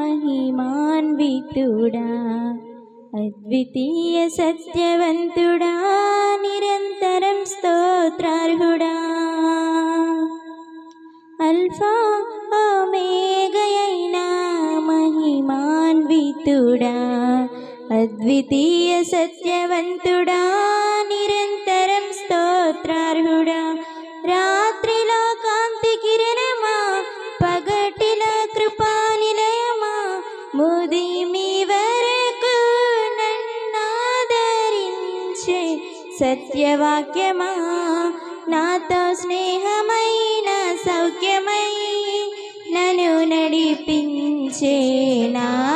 మహిమాన్వితుడా అద్వితీయ సత్యవంతుడా నిరంతరం స్తోత్రార్హుడా. అల్ఫా ఓమేగయైన మహిమాన్వితుడా అద్వితీయ సత్యవంతుడా సత్యవాక్యమా? నాతో స్నేహమైన సౌఖ్యమై నన్ను నడిపించే నా